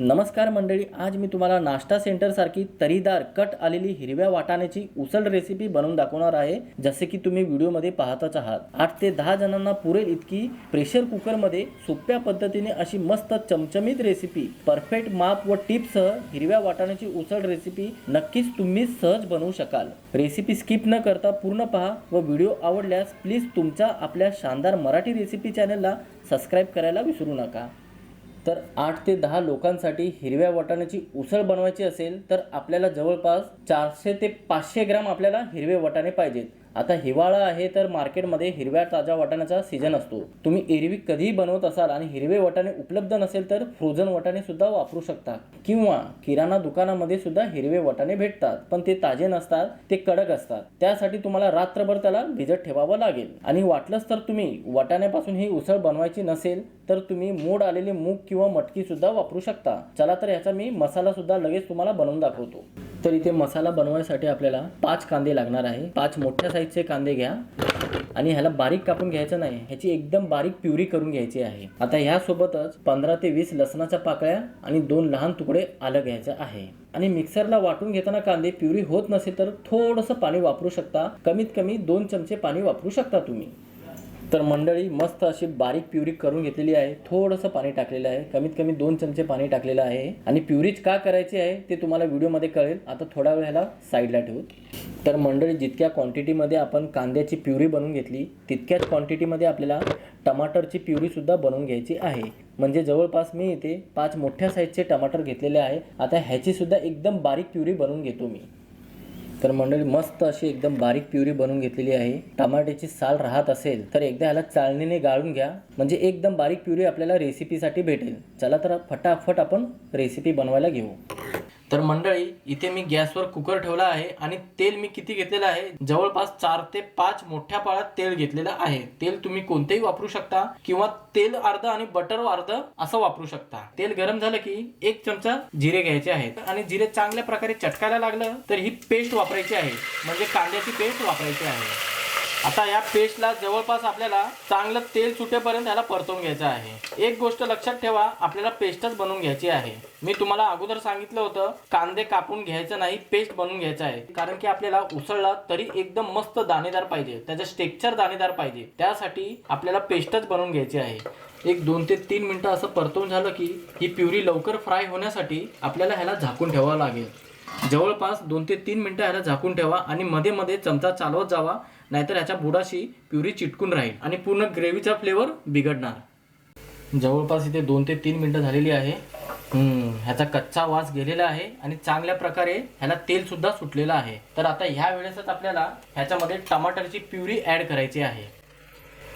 नमस्कार मंडळी आज मी तुम्हाला नाश्ता सेंटरसारखी तरीदार कट आलेली हिरव्या वाटाण्याची उसळ रेसिपी बनवून दाखवणार आहे जसे की तुम्ही व्हिडिओमध्ये पाहतच आहात. आठ ते दहा जणांना पुरेल इतकी प्रेशर कुकरमध्ये सोप्या पद्धतीने अशी मस्त चमचमीत रेसिपी परफेक्ट माप व टिप्ससह हिरव्या वाटाण्याची उसळ रेसिपी नक्कीच तुम्ही सहज बनवू शकाल. रेसिपी स्किप न करता पूर्ण पहा व व्हिडिओ आवडल्यास प्लीज तुमच्या आपल्या शानदार मराठी रेसिपी चॅनलला सबस्क्राईब करायला विसरू नका. तर आठ ते दहा लोकांसाठी हिरव्या वाटाण्याची उसळ बनवायची असेल तर आपल्याला जवळपास चारशे ते पाचशे ग्राम आपल्याला हिरवे वाटाणे पाहिजेत. आता हिवाळा आहे तर मार्केटमध्ये हिरव्या ताज्या वाटाण्याचा सीझन असतो. तुम्ही एरवी कधीही बनवत असाल आणि हिरवे वाटाणे उपलब्ध नसेल तर फ्रोझन वाटाणे सुद्धा वापरू शकता. किंवा किराणा दुकानामध्ये सुद्धा हिरवे वाटाणे भेटतात पण ते ताजे नसतात ते कडक असतात. त्यासाठी तुम्हाला रात्रभर त्याला भिजत ठेवावं लागेल. आणि वाटलंच तर तुम्ही वाटाण्यापासून ही उसळ बनवायची नसेल तर तुम्ही मोड आलेले मूग किंवा मटकी सुद्धा वापरू शकता. चला तर ह्याचा मी मसाला सुद्धा लगेच तुम्हाला बनवून दाखवतो. तर इथे मसाला बनवायसाठी आपल्याला पाच कांदे लागणार आहे. पाच मोठ्या साईजचे कांदे घ्या आणि ह्याला बारीक कापून घ्यायचं नाही ह्याची एकदम बारीक प्युरी करून घ्यायची आहे. आता ह्यासोबतच पंधरा ते वीस लसणाच्या पाकळ्या आणि दोन लहान तुकडे आलं घ्यायचं आहे. आणि मिक्सरला वाटून घेताना कांदे प्युरी होत नसेल तर थोडंसं पाणी वापरू शकता. कमीत कमी दोन चमचे पाणी वापरू शकता तुम्ही. तर मंडळी मस्त अशी बारीक प्युरी करून घेतलेली आहे. थोडंसं पाणी टाकलेलं आहे. कमीत कमी दोन चमचे पाणी टाकलेलं आहे. आणि प्युरीच का करायची आहे ते तुम्हाला व्हिडिओमध्ये कळेल. आता थोडा वेळ ह्याला साईडला ठेवू. तर मंडळी जितक्या क्वांटिटीमध्ये आपण कांद्याची प्युरी बनवून घेतली तितक्याच क्वांटिटीमध्ये आपल्याला टमाटरची प्युरीसुद्धा बनवून घ्यायची आहे. म्हणजे जवळपास मी इथे पाच मोठ्या साईजचे टमाटर घेतलेले आहे. आता ह्याचीसुद्धा एकदम बारीक प्युरी बनवून घेतो मी. तर मंडळी मस्त अशी एकदम बारीक प्युरी बनवून घेतलेली आहे. टमाट्याची साल राहत असेल तर एकदा ह्याला चाळणीने गाळून घ्या. म्हणजे एकदम बारीक प्युरी आपल्याला रेसिपीसाठी भेटेल. चला तर फटाफट आपण रेसिपी बनवायला घेऊ. तर मंडळी इथे मी गॅसवर कुकर ठेवला आहे आणि तेल मी किती घेतलेलं आहे? जवळपास चार ते पाच मोठ्या पाळ्यात तेल घेतलेलं आहे. तेल तुम्ही कोणतेही वापरू शकता किंवा तेल अर्ध आणि बटर अर्ध असं वापरू शकता. तेल गरम झालं की एक चमचा जिरे घ्यायचे आहेत. आणि जिरे चांगल्या प्रकारे चटकायला लागलं तर ही पेस्ट वापरायची आहे. म्हणजे कांद्याची पेस्ट वापरायची आहे. आता या पेस्टला जवळपास आपल्याला चांगलं तेल सुटेपर्यंत याला परतवून घ्यायचं आहे. एक गोष्ट लक्षात ठेवा आपल्याला पेस्टच बनवून घ्यायची आहे. मी तुम्हाला अगोदर सांगितलं होतं कांदे कापून घ्यायचं नाही पेस्ट बनवून घ्यायचं आहे. कारण की आपल्याला उसळला तरी एकदम मस्त दाणेदार पाहिजे त्याचं स्टेक्चर दाणेदार पाहिजे. त्यासाठी आपल्याला पेस्टच बनवून घ्यायची आहे. एक दोन ते तीन मिनटं असं परतवून झालं की ही प्युरी लवकर फ्राय होण्यासाठी आपल्याला ह्याला झाकून ठेवावं लागेल. जवळपास दोन ते तीन मिनटं ह्याला झाकून ठेवा आणि मध्ये मध्ये चमचा चालवत जावा. नाहीतर ह्याच्या बुडाशी प्युरी चिटकून राहील आणि पूर्ण ग्रेव्हीचा फ्लेवर बिघडणार. जवळपास इथे दोन ते तीन मिनटं झालेली आहे. ह्याचा कच्चा वास गेलेला आहे आणि चांगल्या प्रकारे ह्याला तेलसुद्धा सुटलेलं आहे. तर आता ह्या वेळेसच आपल्याला ह्याच्यामध्ये टमाटरची प्युरी ॲड करायची आहे.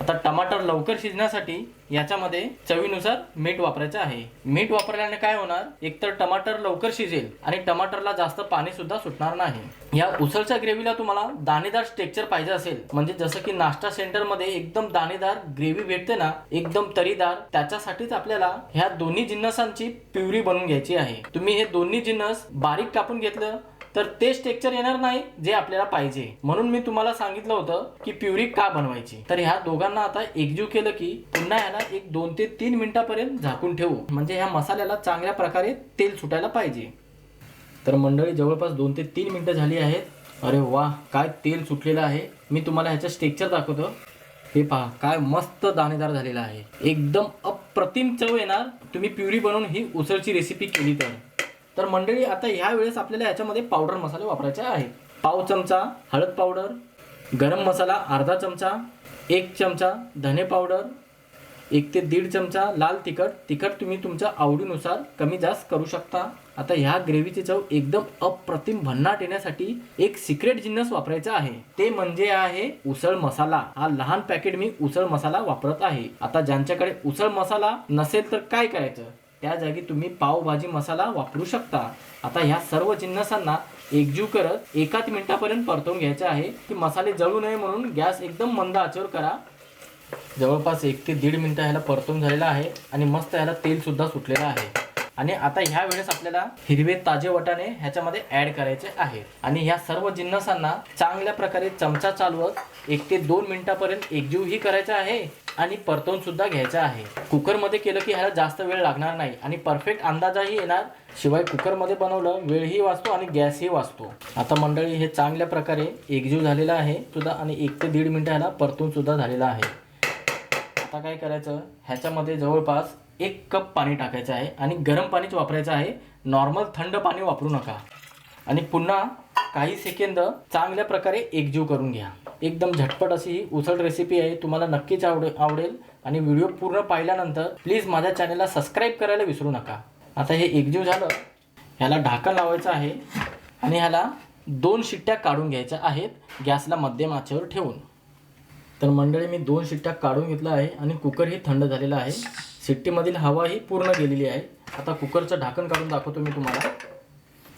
आता टमाटर लवकर शिजण्यासाठी याच्यामध्ये चवीनुसार मीठ वापरायचं आहे. मीठ वापरल्याने काय होणार? एकतर टमाटर लवकर शिजेल आणि टमाटरला जास्त पाणी सुद्धा सुटणार नाही. या उसळच्या ग्रेव्हीला तुम्हाला दाणेदार स्ट्रेक्चर पाहिजे असेल. म्हणजे जसं की नाश्ता सेंटरमध्ये एकदम दाणेदार ग्रेव्ही भेटते ना एकदम तरीदार त्याच्यासाठीच आपल्याला ह्या दोन्ही जिन्नसांची प्युरी बनवून घ्यायची आहे. तुम्ही हे दोन्ही जिन्नस बारीक कापून घेतलं तर ते स्ट्रक्चर येणार नाही जे आपल्याला पाहिजे. म्हणून मी तुम्हाला सांगितलं होतं की प्युरी का बनवायची? तर ह्या दोघांना आता एकजीव केलं की पुन्हा ह्याला एक दोन ते तीन मिनिटापर्यंत झाकून ठेवू. म्हणजे ह्या मसाल्याला चांगल्या प्रकारे तेल सुटायला पाहिजे. तर मंडळी जवळपास दोन ते तीन मिनटं झाली आहेत. अरे वा काय तेल सुटलेलं आहे. मी तुम्हाला ह्याचं स्टेक्चर दाखवतो. हे पहा काय मस्त दाणेदार झालेला आहे. एकदम अप्रतिम चव येणार. तुम्ही प्युरी बनवून ही उसळची रेसिपी केली तर. तर मंडळी आता ह्या वेळेस आपल्याला याच्यामध्ये पावडर मसाले वापरायचे आहे पाव चमचा हळद पावडर गरम मसाला अर्धा चमचा एक चमचा धने पावडर एक ते दीड चमचा लाल तिखट. तिखट तुम्ही तुमच्या आवडीनुसार कमी जास्त करू शकता. आता ह्या ग्रेव्हीची चव एकदम अप्रतिम भन्नाट येण्यासाठी एक सिक्रेट जिन्नस वापरायचा आहे. ते म्हणजे आहे उसळ मसाला. हा लहान पॅकेट मी उसळ मसाला वापरत आहे. आता ज्यांच्याकडे उसळ मसाला नसेल तर काय करायचं? त्या जागी तुम्ही पावभाजी मसाला वापरू शकता. आता ह्या सर्व जिन्नसांना एकजीव करत एकाच मिनिटापर्यंत परतवून घ्यायचे आहे. की मसाले जळू नये म्हणून गॅस एकदम मंद आचेवर करा. जवळपास एक ते दीड मिनटं ह्याला परतून झालेला आहे आणि मस्त ह्याला तेलसुद्धा सुटलेलं आहे. आणि आता ह्या वेळेस आपल्याला हिरवे ताजे वटाणे ह्याच्यामध्ये ॲड करायचे आहे. आणि ह्या सर्व जिन्नसांना चांगल्या प्रकारे चमचा चालवत एक ते दोन मिनिटापर्यंत एकजीवही करायचा आहे. आणि परतवून सुद्धा घ्यायचा आहे. कुकरमध्ये केलं की ह्याला जास्त वेळ लागणार नाही. आणि परफेक्ट अंदाजाही येणार. शिवाय कुकरमध्ये बनवलं वेळही वाचतो आणि गॅसही वाचतो. आता मंडळी हे चांगल्या प्रकारे एकजीव झालेलं आहे सुद्धा आणि एक ते दीड मिनटं ह्याला परतून सुद्धा झालेलं आहे. आता काय करायचं? ह्याच्यामध्ये जवळपास एक कप पाणी टाकायचं आहे आणि गरम पाणीच वापरायचं आहे. नॉर्मल थंड पाणी वापरू नका. आणि पुन्हा काही सेकंद चांगल्या प्रकारे एकजीव करून घ्या. एकदम झटपट अशी ही उसळ रेसिपी आहे. तुम्हाला नक्कीच आवडे आवडेल. आणि व्हिडिओ पूर्ण पाहिल्यानंतर प्लीज माझ्या चॅनलला सबस्क्राईब करायला विसरू नका. आता हे एकजीव झालं. ह्याला ढाकण लावायचं आहे. आणि ह्याला दोन शिट्ट्या काढून घ्यायच्या आहेत. गॅसला मध्यम आचेवर ठेवून. तर मंडळी मी दोन शिट्ट्या काढून घेतला आहे आणि कुकरही थंड झालेला आहे. शिट्टीमधील हवा ही पूर्ण गेलेली आहे. आता कुकरचं ढाकण काढून दाखवतो मी तुम्हाला.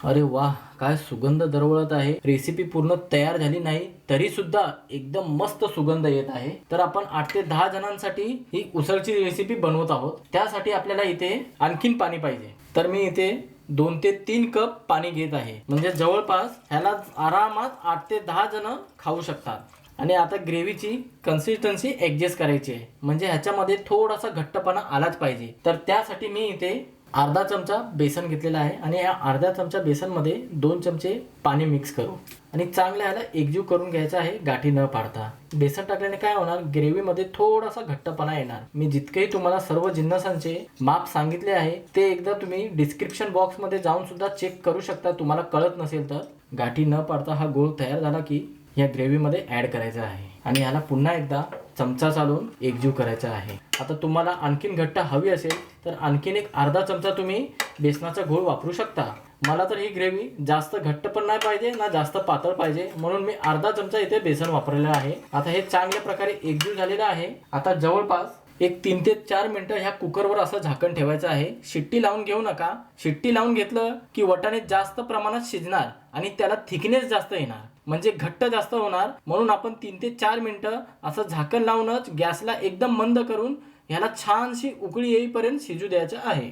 अरे वा काय सुगंध दरवळत आहे. रेसिपी पूर्ण तयार झाली नाही तरी सुद्धा एकदम मस्त सुगंध येत आहे. तर आपण आठ ते दहा जणांसाठी ही उसळची रेसिपी बनवत आहोत. त्यासाठी आपल्याला इथे आणखीन पाणी पाहिजे. तर मी इथे दोन ते तीन कप पाणी घेत आहे. म्हणजे जवळपास ह्याला आरामात आठ ते दहा जण खाऊ शकतात. आणि आता ग्रेव्हीची कन्सिस्टन्सी ॲडजस्ट करायची आहे. म्हणजे ह्याच्यामध्ये थोडासा घट्टपणा आलाच पाहिजे. तर त्यासाठी मी इथे अर्धा चमचा बेसन घेतलेला आहे आणि या अर्धा चमचा बेसनमध्ये दोन चमचे पाणी मिक्स करू. आणि चांगलं ह्याला एकजीव करून घ्यायचा आहे गाठी न पाडता. बेसन टाकल्याने काय होणार? ग्रेव्हीमध्ये थोडासा घट्टपणा येणार. मी जितकेही तुम्हाला सर्व जिन्नसांचे माप सांगितले आहे ते एकदा तुम्ही डिस्क्रिप्शन बॉक्समध्ये जाऊन सुद्धा चेक करू शकता. तुम्हाला कळत नसेल तर. गाठी न पाडता हा गोळ तयार झाला की या ग्रेव्हीमध्ये ॲड करायचा आहे. आणि ह्याला पुन्हा एकदा चमचा चालवून एकजीव करायचा आहे. आता तुम्हाला आणखीन घट्ट हवी असेल तर आणखीन एक अर्धा चमचा तुम्ही बेसनाचा घोळ वापरू शकता. मला तर ही ग्रेव्ही जास्त घट्ट पण नाही पाहिजे ना जास्त पातळ पाहिजे म्हणून मी अर्धा चमचा इथे बेसन वापरलेलं आहे. आता हे चांगल्या प्रकारे एकजीव झालेलं आहे. आता जवळपास एक तीन ते चार मिनिटं ह्या कुकरवर असं झाकण ठेवायचं आहे. शिट्टी लावून घेऊ नका. शिट्टी लावून घेतलं की वटाणे जास्त प्रमाणात शिजणार आणि त्याला थिकनेस जास्त येणार. म्हणजे घट्ट जास्त होणार. म्हणून आपण तीन ते चार मिनटं असं झाकण लावूनच गॅसला एकदम मंद करून ह्याला छानशी उकळी येईपर्यंत शिजू द्यायचं आहे.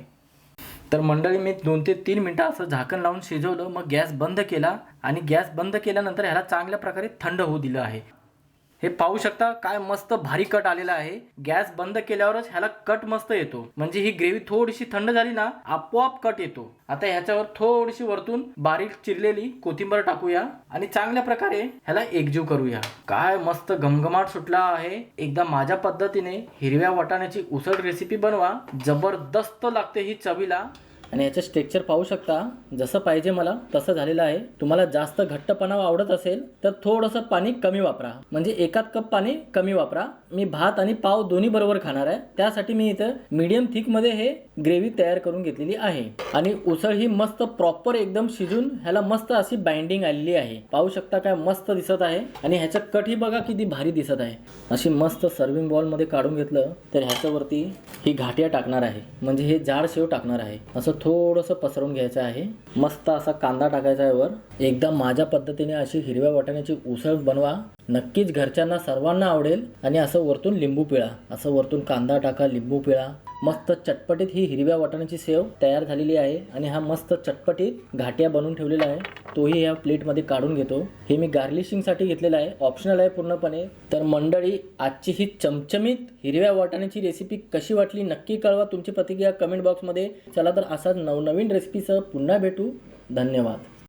तर मंडळी मी दोन ते तीन मिनटं असं झाकण लावून शिजवलं मग गॅस बंद केला आणि गॅस बंद केल्यानंतर ह्याला चांगल्या प्रकारे थंड होऊ दिलं आहे. हे पाहू शकता काय मस्त भारी कट आलेला आहे. गॅस बंद केल्यावरच ह्याला कट मस्त येतो. म्हणजे ही ग्रेव्ही थोडीशी थंड झाली ना आपोआप कट येतो. आता ह्याच्यावर थोडीशी वरतून बारीक चिरलेली कोथिंबर टाकूया आणि चांगल्या प्रकारे ह्याला एकजीव करूया. काय मस्त घमघमाट सुटला आहे. एकदा माझ्या पद्धतीने हिरव्या वाटाण्याची उसळ रेसिपी बनवा. जबरदस्त लागते ही चवीला. आणि याचं स्ट्रेक्चर पाहू शकता. जसं पाहिजे मला तसं झालेलं आहे. तुम्हाला जास्त घट्टपणा आवडत असेल तर थोडंसं पाणी कमी वापरा. म्हणजे एकात कप पाणी कमी वापरा. मी भात आणि पाव दोन्ही बरोबर खाणार आहे. त्यासाठी मी इथं मीडियम थिकमध्ये हे ग्रेव्ही तयार करून घेतलेली आहे. आणि उसळ ही मस्त प्रॉपर एकदम शिजून ह्याला मस्त अशी बाइंडिंग आलेली आहे. पाहू शकता काय मस्त दिसत आहे. आणि ह्याचं कटही बघा किती भारी दिसत आहे. अशी मस्त सर्विंग बॉलमध्ये काढून घेतलं तर ह्याच्यावरती ही घाटिया टाकणार आहे. म्हणजे हे जाड शेव टाकणार आहे. असं थोडंसं पसरवून घ्यायचं आहे. मस्त असा कांदा टाकायचा आहे वर. एकदा माझ्या पद्धतीने अशी हिरव्या वाटाण्याची उसळ बनवा. नक्कीच घरच्यांना सर्वांना आवडेल. आणि असं वरतून लिंबू पिळा. असं वरतून कांदा टाका लिंबू पिळा. मस्त चटपटीत ही हिरव्या वाटाण्याची सेव तयार झालेली आहे. आणि हा मस्त चटपटीत घाट्या बनवून ठेवलेला आहे. तोही या प्लेटमध्ये काढून घेतो. हे मी गार्लिशिंगसाठी घेतलेलं आहे. ऑप्शनल आहे पूर्णपणे. तर मंडळी आजची ही चमचमीत हिरव्या वाटाण्याची रेसिपी कशी वाटली नक्की कळवा तुमची प्रतिक्रिया कमेंट बॉक्समध्ये. चला तर असाच नवनवीन रेसिपीसह पुन्हा भेटू. धन्यवाद.